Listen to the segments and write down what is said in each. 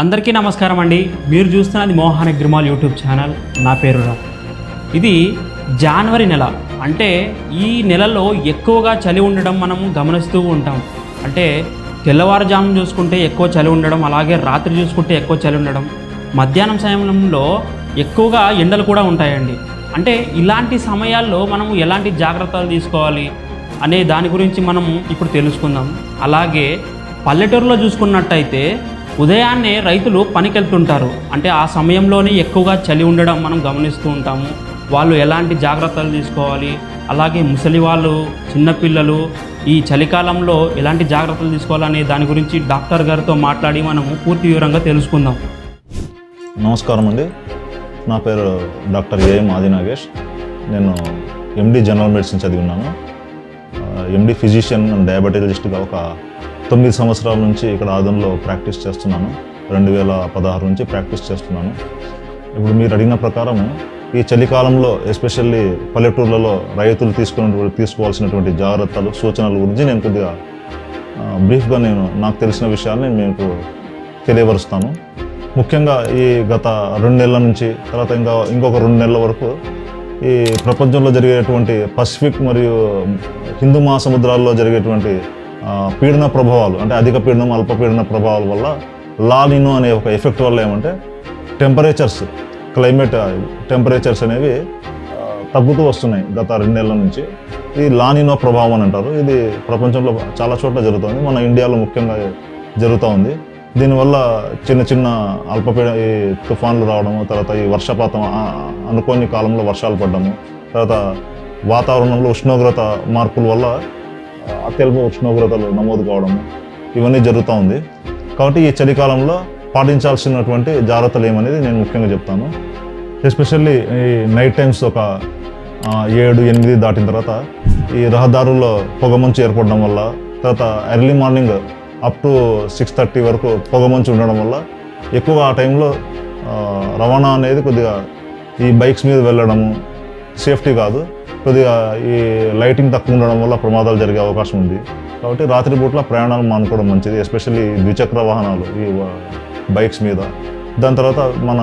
అందరికీ నమస్కారం అండి. మీరు చూస్తున్నది మోహన్ అగ్రిమాల్ యూట్యూబ్ ఛానల్. నా పేరు రా ఇది జనవరి నెల. అంటే ఈ నెలలో ఎక్కువగా చలి ఉండడం మనం గమనిస్తూ ఉంటాం. అంటే తెల్లవారుజామున చూసుకుంటే ఎక్కువ చలి ఉండడం అలాగే రాత్రి చూసుకుంటే ఎక్కువ చలి ఉండడం మధ్యాహ్నం సమయంలో ఎక్కువగా ఎండలు కూడా ఉంటాయండి. అంటే ఇలాంటి సమయాల్లో మనం ఎలాంటి జాగ్రత్తలు తీసుకోవాలి అనే దాని గురించి మనం ఇప్పుడు తెలుసుకుందాం. అలాగే పల్లెటూరులో చూసుకున్నట్టయితే ఉదయాన్నే రైతులు పనికెళ్తుంటారు. అంటే ఆ సమయంలోనే ఎక్కువగా చలి ఉండడం మనం గమనిస్తూ ఉంటాము. వాళ్ళు ఎలాంటి జాగ్రత్తలు తీసుకోవాలి? అలాగే ముసలి వాళ్ళు చిన్నపిల్లలు ఈ చలికాలంలో ఎలాంటి జాగ్రత్తలు తీసుకోవాలనే దాని గురించి డాక్టర్ గారితో మాట్లాడి మనము పూర్తి వివరంగా తెలుసుకుందాం. నమస్కారం అండి. నా పేరు డాక్టర్ ఏఎం ఆది నాగేష్. నేను ఎండి జనరల్ మెడిసిన్ చదివి ఉన్నాను. ఎండి ఫిజిషియన్ అండ్ డయాబెటాలజిస్ట్గా ఒక తొమ్మిది సంవత్సరాల నుంచి ఇక్కడ ఆదంలో ప్రాక్టీస్ చేస్తున్నాను. రెండు వేల పదహారు నుంచి ప్రాక్టీస్ చేస్తున్నాను. ఇప్పుడు మీరు అడిగిన ప్రకారం ఈ చలికాలంలో ఎస్పెషల్లీ పల్లెటూర్లలో రైతులు తీసుకున్న తీసుకోవాల్సినటువంటి జాగ్రత్తలు సూచనల గురించి నేను కొద్దిగా బ్రీఫ్గా నేను నాకు తెలిసిన విషయాన్ని మీకు తెలియపరుస్తాను. ముఖ్యంగా ఈ గత రెండు నెలల నుంచి తర్వాత ఇంకా ఇంకొక రెండు నెలల వరకు ఈ ప్రపంచంలో జరిగేటువంటి పసిఫిక్ మరియు హిందూ మహాసముద్రాల్లో జరిగేటువంటి పీడన ప్రభావాలు అంటే అధిక పీడనం అల్ప పీడన ప్రభావాల వల్ల లానినో అనే ఒక ఎఫెక్ట్ వల్ల ఏమంటే టెంపరేచర్స్ క్లైమేట్ టెంపరేచర్స్ అనేవి తగ్గుతూ వస్తున్నాయి గత రెండు నెలల నుంచి. ఇది లానినో ప్రభావం అని అంటారు. ఇది ప్రపంచంలో చాలా చోట్ల జరుగుతుంది. మన ఇండియాలో ముఖ్యంగా జరుగుతూ ఉంది. దీనివల్ల చిన్న చిన్న అల్పపీడ ఈ తుఫాన్లు రావడము తర్వాత ఈ వర్షపాతం అనుకోని కాలంలో వర్షాలు పడడము తర్వాత వాతావరణంలో ఉష్ణోగ్రత మార్పుల వల్ల అత్యల్ప ఉష్ణోగ్రతలు నమోదు కావడం ఇవన్నీ జరుగుతూ ఉంది. కాబట్టి ఈ చలికాలంలో పాటించాల్సినటువంటి జాగ్రత్తలు ఏమనేది నేను ముఖ్యంగా చెప్తాను. ఎస్పెషల్లీ ఈ నైట్ టైమ్స్ ఒక ఏడు ఎనిమిది దాటిన తర్వాత ఈ రహదారుల్లో పొగమంచు ఏర్పడడం వల్ల తర్వాత early morning up to six thirty వరకు పొగమంచు ఉండడం వల్ల ఎక్కువగా ఆ టైంలో రవాణా అనేది కొద్దిగా ఈ బైక్స్ మీద వెళ్ళడము సేఫ్టీ కాదు. కొద్దిగా ఈ లైటింగ్ తక్కువ ఉండడం వల్ల ప్రమాదాలు జరిగే అవకాశం ఉంది. కాబట్టి రాత్రిపూట్ల ప్రయాణాలు మానుకోవడం మంచిది ఎస్పెషల్లీ ద్విచక్ర వాహనాలు ఈ బైక్స్ మీద. దాని తర్వాత మన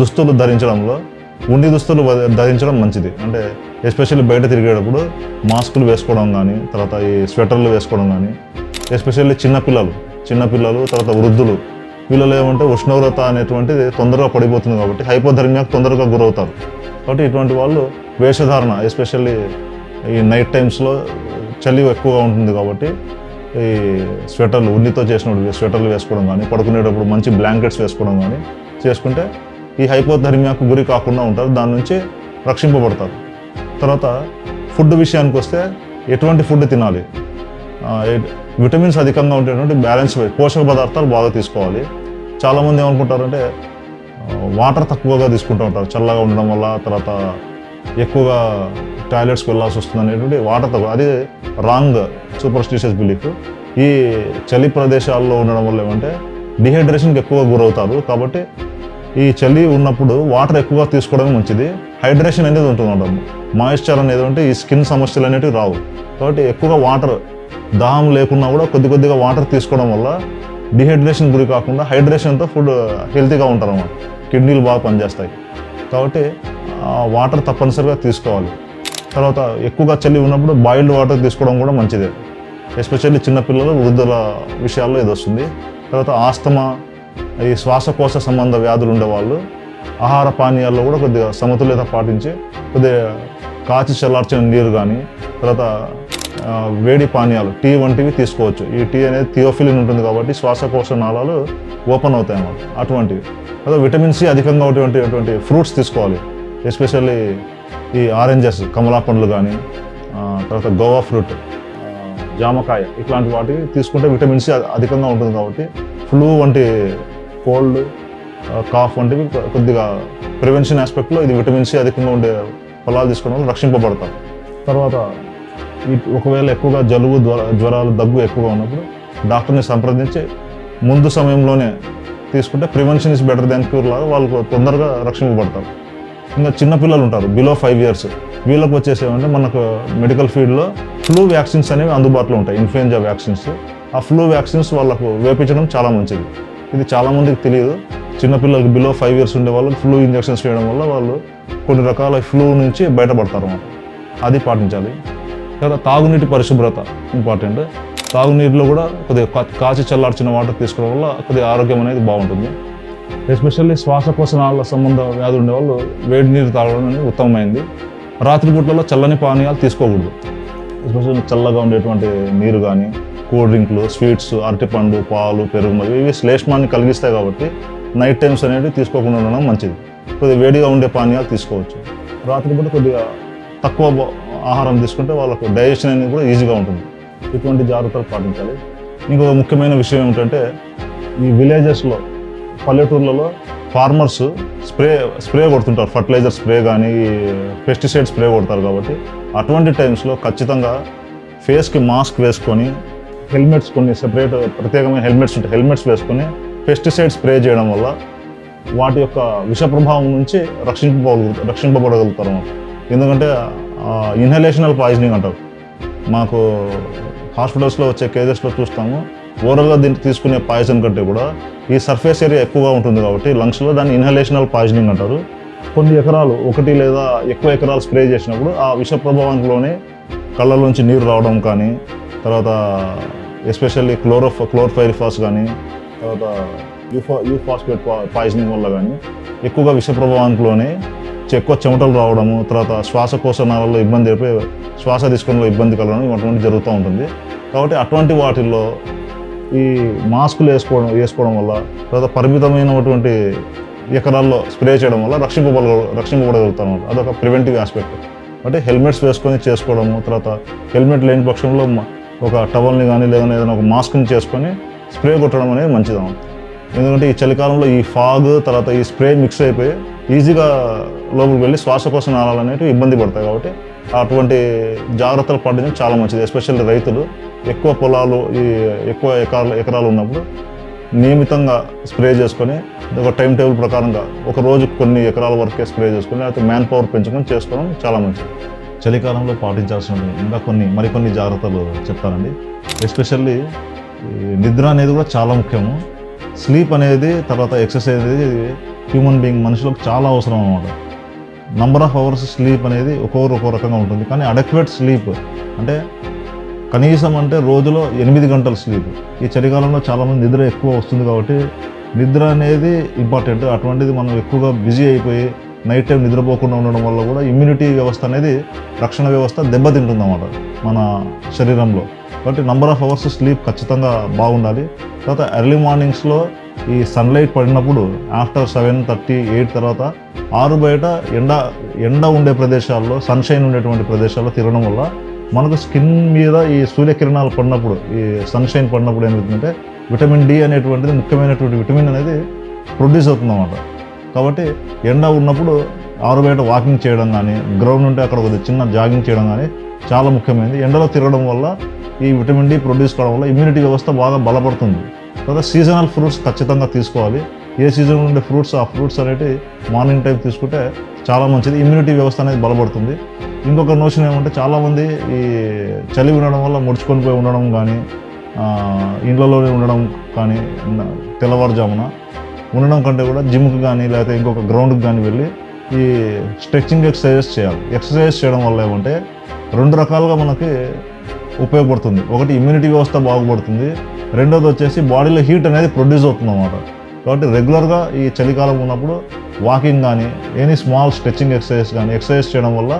దుస్తులు ధరించడంలో ఉండి దుస్తులు ధరించడం మంచిది. అంటే ఎస్పెషల్లీ బయట తిరిగేటప్పుడు మాస్కులు వేసుకోవడం కానీ తర్వాత ఈ స్వెటర్లు వేసుకోవడం కానీ ఎస్పెషల్లీ చిన్నపిల్లలు చిన్నపిల్లలు తర్వాత వృద్ధులు వీళ్ళలో ఏమంటే ఉష్ణోగ్రత అనేటువంటిది తొందరగా పడిపోతుంది కాబట్టి హైపోధర్మియాకు తొందరగా గురవుతారు. కాబట్టి ఇటువంటి వాళ్ళు వేషధారణ ఎస్పెషల్లీ ఈ నైట్ టైమ్స్లో చలి ఎక్కువగా ఉంటుంది కాబట్టి ఈ స్వెటర్లు ఉన్నితో చేసినప్పుడు స్వెటర్లు వేసుకోవడం కానీ పడుకునేటప్పుడు మంచి బ్లాంకెట్స్ వేసుకోవడం కానీ చేసుకుంటే ఈ హైపోధర్మియాకు గురి కాకుండా ఉంటారు దాని నుంచి రక్షింపబడతారు. తర్వాత ఫుడ్ విషయానికి వస్తే ఎటువంటి ఫుడ్ తినాలి? విటమిన్స్ అధికంగా ఉండేటువంటి బ్యాలెన్స్ పోషక పదార్థాలు బాగా తీసుకోవాలి. చాలామంది ఏమనుకుంటారంటే వాటర్ తక్కువగా తీసుకుంటూ ఉంటారు. చల్లగా ఉండడం వల్ల తర్వాత ఎక్కువగా టాయిలెట్స్కి వెళ్ళాల్సి వస్తుంది అనేటువంటి వాటర్ తక్కువ. అది రాంగ్ సూపర్స్టిషియస్ బిలీఫ్ ఈ చలి ప్రదేశాల్లో ఉండడం వల్ల ఏమంటే డిహైడ్రేషన్కి ఎక్కువగా గురవుతారు. కాబట్టి ఈ చలి ఉన్నప్పుడు వాటర్ ఎక్కువగా తీసుకోవడం మంచిది. హైడ్రేషన్ అనేది ఉంటుంది మాయిశ్చర్ అనేది అంటే ఈ స్కిన్ సమస్యలు అనేటివి రావు. కాబట్టి ఎక్కువగా వాటర్ దాహం లేకున్నా కూడా కొద్ది కొద్దిగా వాటర్ తీసుకోవడం వల్ల డిహైడ్రేషన్ గురి కాకుండా హైడ్రేషన్తో ఫుడ్ హెల్తీగా ఉంటారు అన్నమాట కిడ్నీలు బాగా పనిచేస్తాయి. కాబట్టి వాటర్ తప్పనిసరిగా తీసుకోవాలి. తర్వాత ఎక్కువగా చలి ఉన్నప్పుడు బాయిల్డ్ వాటర్ తీసుకోవడం కూడా మంచిదే. ఎస్పెషల్లీ చిన్నపిల్లలు వృద్ధుల విషయాల్లో ఇది వస్తుంది. తర్వాత ఆస్తమా ఈ శ్వాసకోశ సంబంధ వ్యాధులు ఉండేవాళ్ళు ఆహార పానీయాల్లో కూడా కొద్దిగా సమతుల్యత పాటించి కొద్దిగా కాచి చల్లార్చిన నీరు కానీ తర్వాత వేడి పానీయాలు టీ వంటివి తీసుకోవచ్చు. ఈ టీ అనేది థియోఫిలిన్ ఉంటుంది కాబట్టి శ్వాసకోశ నాళాలు ఓపెన్ అవుతాయి అన్నమాట. అటువంటివి. అదే విటమిన్ సి అధికంగా ఉన్నటువంటి అటువంటి ఫ్రూట్స్ తీసుకోవాలి. ఎస్పెషల్లీ ఈ ఆరెంజెస్ కమలా పండ్లు కానీ తర్వాత గోవా ఫ్రూట్ జామకాయ ఇట్లాంటి వాటికి తీసుకుంటే విటమిన్ సి అధికంగా ఉంటుంది కాబట్టి ఫ్లూ వంటి కోల్డ్ కాఫ్ వంటివి కొద్దిగా ప్రివెన్షన్ ఆస్పెక్ట్లో ఇది విటమిన్ సి అధికంగా ఉండే ఫలాలు తీసుకోవడం వల్ల రక్షింపబడతారు తర్వాత ఒకవేళ ఎక్కువగా జలుబు జ్వర జ్వరాలు దగ్గు ఎక్కువగా ఉన్నప్పుడు డాక్టర్ని సంప్రదించి ముందు సమయంలోనే తీసుకుంటే prevention is better than cure లాగా వాళ్ళకు తొందరగా రక్షింపబడతారు. ఇంకా చిన్నపిల్లలు ఉంటారు బిలో ఫైవ్ ఇయర్స్. వీళ్ళకి వచ్చేసి ఏమంటే మనకు మెడికల్ ఫీల్డ్లో ఫ్లూ వ్యాక్సిన్స్ అనేవి అందుబాటులో ఉంటాయి ఇన్ఫ్లుయెంజా వ్యాక్సిన్స్. ఆ ఫ్లూ వ్యాక్సిన్స్ వాళ్ళకు వేపించడం చాలా మంచిది. ఇది చాలామందికి తెలియదు. చిన్నపిల్లలకి బిలో ఫైవ్ ఇయర్స్ ఉండే వాళ్ళు ఫ్లూ ఇంజెక్షన్స్ వేయడం వల్ల వాళ్ళు కొన్ని రకాల ఫ్లూ నుంచి బయటపడతారు. అది పాటించాలి. లేదా తాగునీటి పరిశుభ్రత ఇంపార్టెంట్. తాగునీటిలో కూడా కొద్దిగా కాచి చల్లార్చిన వాటర్ తీసుకోవడం వల్ల కొద్దిగా ఆరోగ్యం అనేది బాగుంటుంది. ఎస్పెషల్లీ శ్వాసకోశ సంబంధ వ్యాధి ఉండే వాళ్ళు వేడి నీరు తాగడం అనేది ఉత్తమమైంది. రాత్రిపూట్లలో చల్లని పానీయాలు తీసుకోకూడదు. ఎస్పెషల్లీ చల్లగా ఉండేటువంటి నీరు కానీ కూల్ డ్రింక్లు స్వీట్స్ అరటిపండు పాలు పెరుగు మరియు ఇవి శ్లేష్మాన్ని కలిగిస్తాయి కాబట్టి నైట్ టైమ్స్ అనేవి తీసుకోకుండా ఉండడం మంచిది. కొద్దిగా వేడిగా ఉండే పానీయాలు తీసుకోవచ్చు. రాత్రిపూట కొద్దిగా తక్కువ ఆహారం తీసుకుంటే వాళ్ళకు డైజెషన్ అనేది కూడా ఈజీగా ఉంటుంది. ఇటువంటి జాగ్రత్తలు పాటించాలి. ఇంకొక ముఖ్యమైన విషయం ఏమిటంటే ఈ విలేజెస్లో పల్లెటూర్లలో ఫార్మర్స్ స్ప్రే స్ప్రే కొడుతుంటారు. ఫర్టిలైజర్ స్ప్రే కానీ పెస్టిసైడ్ స్ప్రే కొడతారు కాబట్టి అటువంటి టైమ్స్లో ఖచ్చితంగా ఫేస్కి మాస్క్ వేసుకొని హెల్మెట్స్ కొన్ని సెపరేట్ ప్రత్యేకమైన హెల్మెట్స్ ఉంటాయి. హెల్మెట్స్ వేసుకొని పెస్టిసైడ్ స్ప్రే చేయడం వల్ల వాటి యొక్క విష ప్రభావం నుంచి రక్షింపబడ రక్షింపబడగలుగుతారు అన్నమాట. ఎందుకంటే ఇన్హలేషనల్ పాయిజనింగ్ అంటారు. మాకు హాస్పిటల్స్లో వచ్చే కేజెస్లో చూస్తాము. ఓవరాల్గా దీనికి తీసుకునే పాయిజన్ కంటే కూడా ఈ సర్ఫేస్ ఏరియా ఎక్కువగా ఉంటుంది కాబట్టి లంగ్స్లో దాన్ని ఇన్హలేషనల్ పాయిజనింగ్ అంటారు. కొన్ని ఎకరాలు ఒకటి లేదా ఎక్కువ ఎకరాలు స్ప్రే చేసినప్పుడు ఆ విష ప్రభావంలోనే కళ్ళలోంచి నీరు రావడం కానీ తర్వాత ఎస్పెషల్లీ క్లోరో క్లోర్ఫైరిఫాస్ కానీ తర్వాత యూఫా యూఫాస్ఫేట్ పాయిజనింగ్ వల్ల కానీ ఎక్కువగా విష ప్రభావంలోనే ఎక్కువ చెమటలు రావడము తర్వాత శ్వాసకోశ నాళాల్లో ఇబ్బంది అయిపోయి శ్వాస తీసుకోవడంలో ఇబ్బంది కలగడం ఇటువంటి జరుగుతూ ఉంటుంది. కాబట్టి అటువంటి వాటిల్లో ఈ మాస్కులు వేసుకోవడం వేసుకోవడం వల్ల తర్వాత పరిమితమైనటువంటి ఎకరాల్లో స్ప్రే చేయడం వల్ల రక్షింపబడ రక్షింపబడగలుగుతాం అదొక ప్రివెంటివ్ ఆస్పెక్ట్. అంటే హెల్మెట్స్ వేసుకొని చేసుకోవడము తర్వాత హెల్మెట్ లేని పక్షంలో ఒక టవల్ని కానీ లేదని ఏదైనా ఒక మాస్క్ని చేసుకొని స్ప్రే కొట్టడం అనేది మంచిది ఎందుకంటే ఈ చలికాలంలో ఈ ఫాగ్ తర్వాత ఈ స్ప్రే మిక్స్ అయిపోయి ఈజీగా లోపలికి వెళ్ళి శ్వాసకోశ నాళాలు అనేవి ఇబ్బంది పడతాయి కాబట్టి అటువంటి జాగ్రత్తలు పాటించడం చాలా మంచిది ఎస్పెషల్లీ రైతులు. ఎక్కువ పొలాలు ఈ ఎక్కువ ఎకరాలు ఎకరాలు ఉన్నప్పుడు నియమితంగా స్ప్రే చేసుకొని ఒక టైం టేబుల్ ప్రకారంగా ఒక రోజు కొన్ని ఎకరాల వరకే స్ప్రే చేసుకొని లేకపోతే మ్యాన్ పవర్ పెంచుకొని చేసుకోవడం చాలా మంచిది. చలికాలంలో పాటించాల్సిన ఇంకా కొన్ని మరికొన్ని జాగ్రత్తలు చెప్తానండి. ఎస్పెషల్లీ ఈ నిద్ర అనేది కూడా చాలా ముఖ్యము. స్లీప్ అనేది తర్వాత ఎక్సర్సైజ్ అనేది హ్యూమన్ బీయింగ్ మనుషులకు చాలా అవసరం అనమాట నంబర్ ఆఫ్ అవర్స్ స్లీప్ అనేది ఒక్కొక్కరు ఒక్కో రకంగా ఉంటుంది. కానీ అడక్వేట్ స్లీప్ అంటే కనీసం అంటే రోజులో ఎనిమిది గంటల స్లీప్ ఈ చలికాలంలో చాలామంది నిద్ర ఎక్కువ వస్తుంది కాబట్టి నిద్ర అనేది ఇంపార్టెంట్ అటువంటిది మనం ఎక్కువగా బిజీ అయిపోయి నైట్ టైం నిద్రపోకుండా ఉండడం వల్ల కూడా ఇమ్యూనిటీ వ్యవస్థ అనేది రక్షణ వ్యవస్థ దెబ్బతింటుంది అన్నమాట మన శరీరంలో. కాబట్టి నంబర్ ఆఫ్ అవర్స్ స్లీప్ ఖచ్చితంగా బాగుండాలి. తర్వాత ఎర్లీ మార్నింగ్స్లో ఈ సన్లైట్ పడినప్పుడు ఆఫ్టర్ సెవెన్ థర్టీ ఎయిట్ తర్వాత ఆరు బయట ఎండ ఎండ ఉండే ప్రదేశాల్లో సన్షైన్ ఉండేటువంటి ప్రదేశాల్లో తిరగడం వల్ల మనకు స్కిన్ మీద ఈ సూర్యకిరణాలు పడినప్పుడు ఈ సన్షైన్ పడినప్పుడు ఏమవుతుందంటే విటమిన్ డి అనేటువంటిది ముఖ్యమైనటువంటి విటమిన్ అనేది ప్రొడ్యూస్ అవుతుందన్నమాట. కాబట్టి ఎండ ఉన్నప్పుడు ఆరు బయట వాకింగ్ చేయడం కానీ గ్రౌండ్ ఉంటే అక్కడ కొద్దిగా చిన్న జాగింగ్ చేయడం కానీ చాలా ముఖ్యమైనది. ఎండలో తిరగడం వల్ల ఈ విటమిన్ డి ప్రొడ్యూస్ కావడం వల్ల ఇమ్యూనిటీ వ్యవస్థ బాగా బలపడుతుంది. తర్వాత సీజనల్ ఫ్రూట్స్ ఖచ్చితంగా తీసుకోవాలి. ఏ సీజన్ ఉండే ఫ్రూట్స్ ఆ ఫ్రూట్స్ అనేవి మార్నింగ్ టైం తీసుకుంటే చాలా మంచిది. ఇమ్యూనిటీ వ్యవస్థ అనేది బలపడుతుంది. ఇంకొక నోషన్ ఏమంటే చాలామంది ఈ చలి ఉండడం వల్ల ముడుచుకొని పోయి ఉండడం కానీ ఇండ్లలోనే ఉండడం కానీ తెల్లవారుజామున ఉండడం కంటే కూడా జిమ్కి కానీ లేకపోతే ఇంకొక గ్రౌండ్కి కానీ వెళ్ళి ఈ స్ట్రెచ్చింగ్ ఎక్సర్సైజెస్ చేయాలి. ఎక్సర్సైజ్ చేయడం వల్ల ఏమంటే రెండు రకాలుగా మనకి ఉపయోగపడుతుంది. ఒకటి ఇమ్యూనిటీ వ్యవస్థ బాగుపడుతుంది. రెండోది వచ్చేసి బాడీలో హీట్ అనేది ప్రొడ్యూస్ అవుతుంది అన్నమాట కాబట్టి రెగ్యులర్గా ఈ చలికాలం ఉన్నప్పుడు వాకింగ్ కానీ ఎనీ స్మాల్ స్ట్రెచ్చింగ్ ఎక్సర్సైజ్ కానీ ఎక్సర్సైజ్ చేయడం వల్ల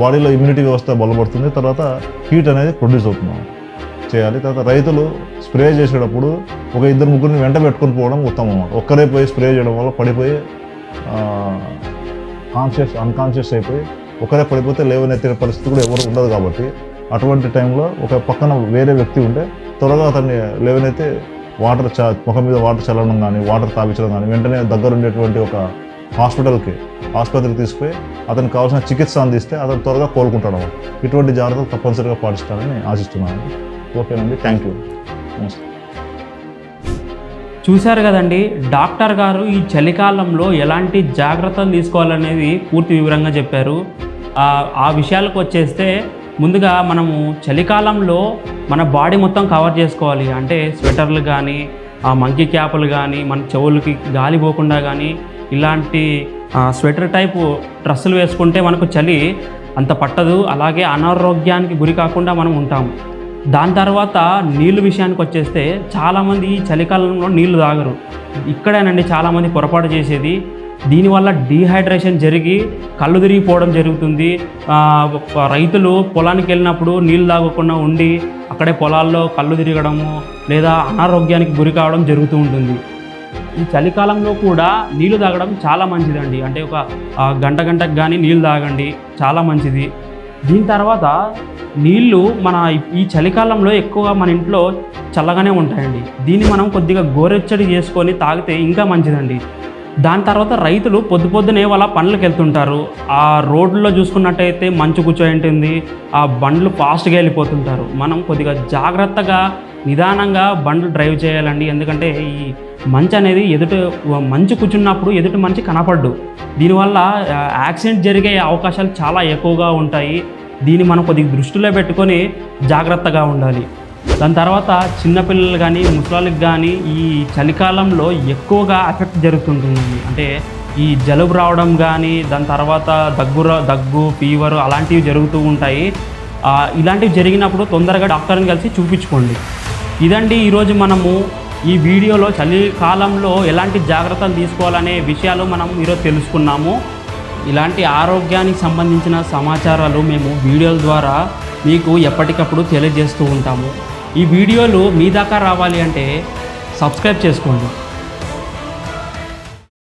బాడీలో ఇమ్యూనిటీ వ్యవస్థ బలపడుతుంది. తర్వాత హీట్ అనేది ప్రొడ్యూస్ అవుతుంది చేయాలి. తర్వాత రైతులు స్ప్రే చేసేటప్పుడు ఒక ఇద్దరు ముగ్గురిని వెంట పెట్టుకుని పోవడం ఉత్తమం అన్నమాట ఒక్కరే పోయి స్ప్రే చేయడం వల్ల పడిపోయి కాన్షియస్ అన్కాన్షియస్ అయిపోయి ఒకరే పడిపోతే లేవనెత్తిన పరిస్థితి కూడా ఎవరు ఉండదు కాబట్టి అటువంటి టైంలో ఒక పక్కన వేరే వ్యక్తి ఉంటే త్వరగా అతన్ని లేవనైతే వాటర్ చ ముఖం మీద వాటర్ చల్లడం కానీ వాటర్ తాపించడం కానీ వెంటనే దగ్గర ఉండేటువంటి ఒక హాస్పిటల్కి ఆసుపత్రికి తీసుకుపోయి అతనికి కావాల్సిన చికిత్స అందిస్తే అతను త్వరగా కోలుకుంటాడు ఇటువంటి జాగ్రత్తలు తప్పనిసరిగా పాటిస్తానని ఆశిస్తున్నాను. ఓకేనండి థ్యాంక్ యూ. నమస్తే. చూశారు కదండి డాక్టర్ గారు ఈ చలికాలంలో ఎలాంటి జాగ్రత్తలు తీసుకోవాలనేది పూర్తి వివరంగా చెప్పారు. ఆ విషయాలకు వచ్చేస్తే ముందుగా మనము చలికాలంలో మన బాడీ మొత్తం కవర్ చేసుకోవాలి. అంటే స్వెటర్లు కానీ ఆ మంకీ క్యాపులు కానీ మన చెవులకి గాలి పోకుండా కానీ ఇలాంటి స్వెటర్ టైపు డ్రెస్సులు వేసుకుంటే మనకు చలి అంత పట్టదు. అలాగే అనారోగ్యానికి గురి కాకుండా మనం ఉంటాం దాని తర్వాత నీళ్ళు విషయానికి వచ్చేస్తే చాలామంది ఈ చలికాలంలో నీళ్ళు తాగరు. ఇక్కడేనండి చాలామంది పొరపాటు చేసేది. దీనివల్ల డీహైడ్రేషన్ జరిగి కళ్ళు తిరిగిపోవడం జరుగుతుంది. రైతులు పొలానికి వెళ్ళినప్పుడు నీళ్ళు తాగకుండా ఉండి అక్కడే పొలాల్లో కళ్ళు తిరగడము లేదా అనారోగ్యానికి గురి కావడం జరుగుతూ ఉంటుంది. ఈ చలికాలంలో కూడా నీళ్ళు తాగడం చాలా మంచిదండి. అంటే ఒక గంట గంటకు కానీ నీళ్ళు తాగండి. చాలా మంచిది. దీని తర్వాత నీళ్ళు మన ఈ చలికాలంలో ఎక్కువగా మన ఇంట్లో చల్లగానే ఉంటాయండి. దీన్ని మనం కొద్దిగా గోరెచ్చడి చేసుకొని తాగితే ఇంకా మంచిదండి. దాని తర్వాత రైతులు పొద్దు పొద్దునే వాళ్ళ పనులకు వెళ్తుంటారు ఆ రోడ్లో చూసుకున్నట్టయితే మంచు కూర్చోయింటుంది. ఆ బండ్లు ఫాస్ట్గా వెళ్ళిపోతుంటారు. మనం కొద్దిగా జాగ్రత్తగా నిదానంగా బండ్లు డ్రైవ్ చేయాలండి. ఎందుకంటే ఈ మంచు అనేది ఎదుటి మంచు కూర్చున్నప్పుడు ఎదుటి మంచి కనపడ్డు. దీనివల్ల యాక్సిడెంట్ జరిగే అవకాశాలు చాలా ఎక్కువగా ఉంటాయి. దీన్ని మనం కొద్దిగా దృష్టిలో పెట్టుకొని జాగ్రత్తగా ఉండాలి. దాని తర్వాత చిన్నపిల్లలు కానీ ముసలాళ్ళకి కానీ ఈ చలికాలంలో ఎక్కువగా ఎఫెక్ట్ జరుగుతుంటుందండి అంటే ఈ జలుబు రావడం కానీ దాని తర్వాత దగ్గు దగ్గు ఫీవర్ అలాంటివి జరుగుతూ ఉంటాయి. ఇలాంటివి జరిగినప్పుడు తొందరగా డాక్టర్ని కలిసి చూపించుకోండి. ఇదండి ఈరోజు మనము ఈ వీడియోలో చలికాలంలో ఎలాంటి జాగ్రత్తలు తీసుకోవాలనే విషయాలు మనం ఈరోజు తెలుసుకున్నాము. ఇలాంటి ఆరోగ్యానికి సంబంధించిన సమాచారాలు మేము వీడియోల ద్వారా మీకు ఎప్పటికప్పుడు తెలియజేస్తూ ఉంటాము. ఈ వీడియోలు మీ దాకా రావాలి అంటే సబ్స్క్రైబ్ చేసుకోండి.